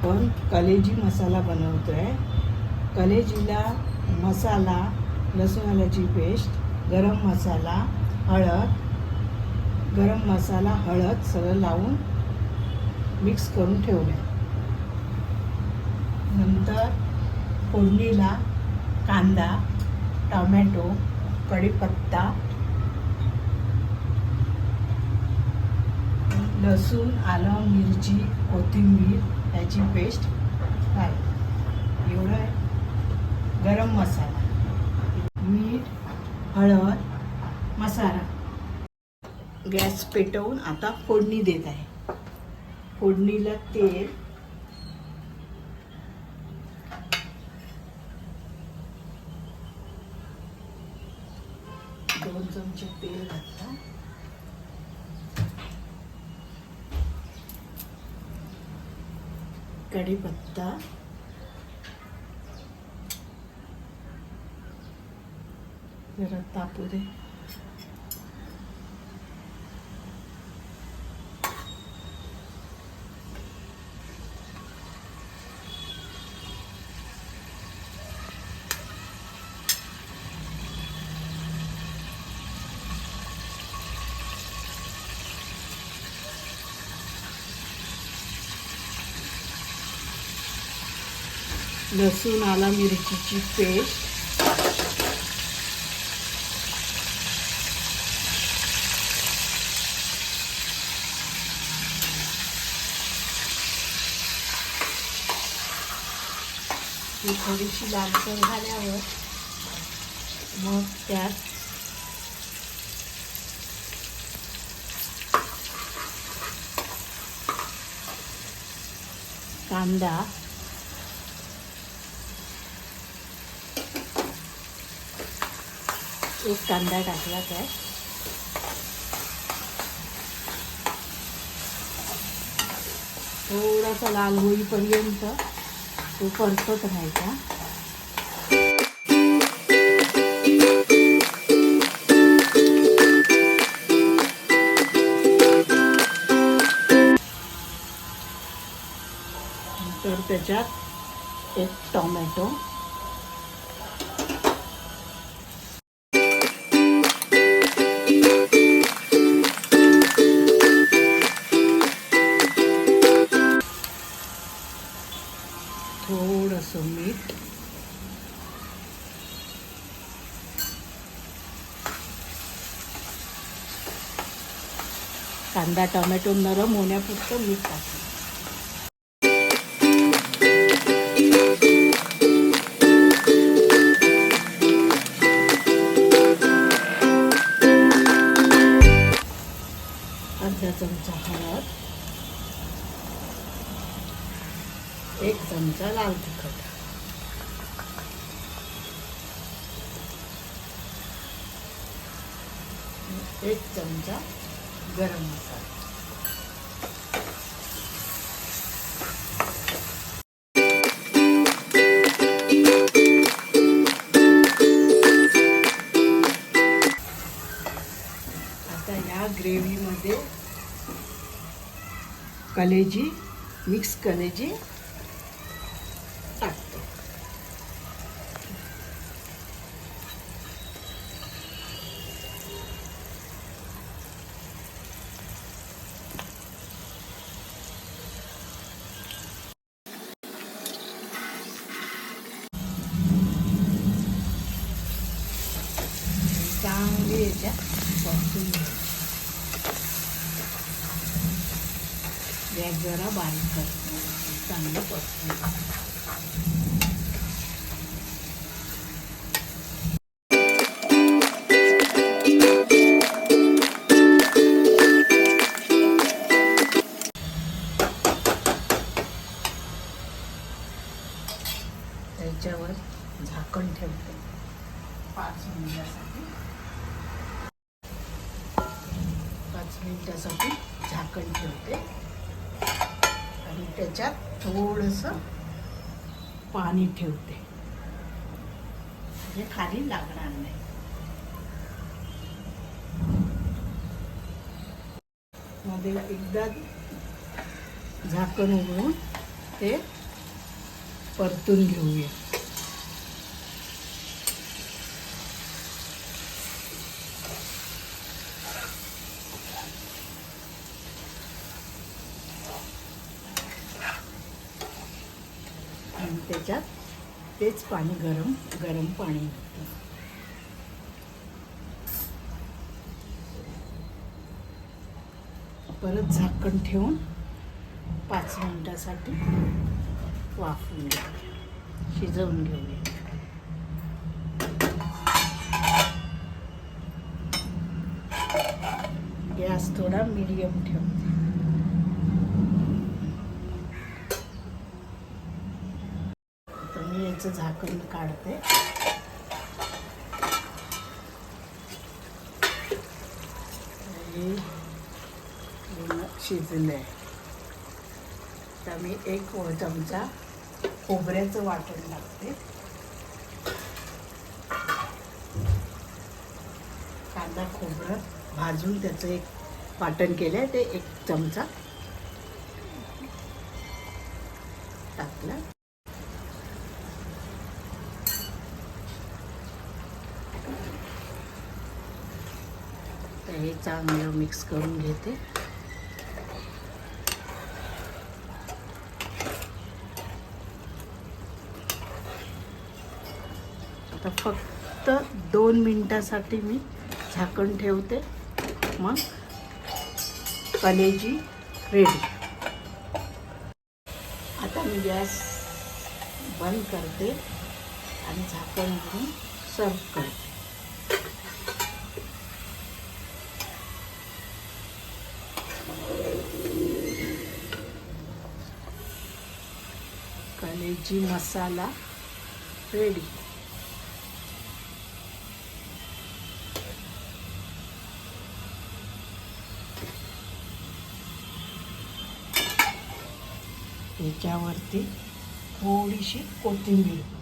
आपण कलेजी मसाला बनवतो आहे कलेजीला मसाला लसूण आल्याची पेस्ट गरम मसाला हळद गरम मसाला हळद सगळं लावून मिक्स करून ठेवलं आहे नंतर फोडणीला कांदा टोमॅटो कढीपत्ता लसूण आलं मिरची कोथिंबीर त्याची पेस्ट घाल. एवढं आहे. गरम मसाला. मीठ हळद मसाला. गॅस पेटवून आता फोडणी देत आहे. फोडणीला तेल. दोन चमचे तेल घातला. कढीपत्ता. जरा तापू दे. लसूण आला मिरचीची पेस्ट. ही थोडीशी लालसर झाल्यावर मग त्यात कांदा एक कांदा टाकला त्यात. थोडासा लाल होईपर्यंत तो परतत राहायचा. तर त्याच्यात एक टोमॅटो. कांदा टोमॅटो नरम होण्यापुरतं मीठ टाकलं. अर्धा चमचा हळद एक चमचा लाल तिखट. एक चमचा गरम मसाला. आता या ग्रेव्हीमध्ये कलेजी मिक्स कलेजी चांगली याच्या परतून घ्यायची. गॅस जरा बारीक करतो चांगलं परतून पाच मिनिटासाठी. पाच मिनिटासाठी झाकण ठेवते. आणि त्याच्यात थोडंसं पाणी ठेवते. म्हणजे खाली लागणार नाही. मध्ये एकदा झाकण उघडून ते परतून घेऊया आणि त्याच्यात तेच पाणी गरम गरम पाणी. घालतो परत झाकण ठेवून पाच मिनटासाठी वाफून घेऊया शिजवून घेऊया. गॅस थोडा मीडियम ठेवते तर मी याचं झाकण काढते. शिजले तर मी एक चमचा खोबऱ्याचं वाटण लागते कांदा खोबरं भाजून त्याचं एक वाटण केलं आहे ते एक चमचा टाकलं तर हे चांगलं मिक्स करून घेते. आता फक्त दोन मिनटासाठी मी झाकण ठेवते. मग कलेजी रेडी आता मी गॅस बंद करते आणि झाकण घेऊन सर्व करते. कलेजी मसाला रेडी याच्यावरती थोडीशी कोथिंबीर.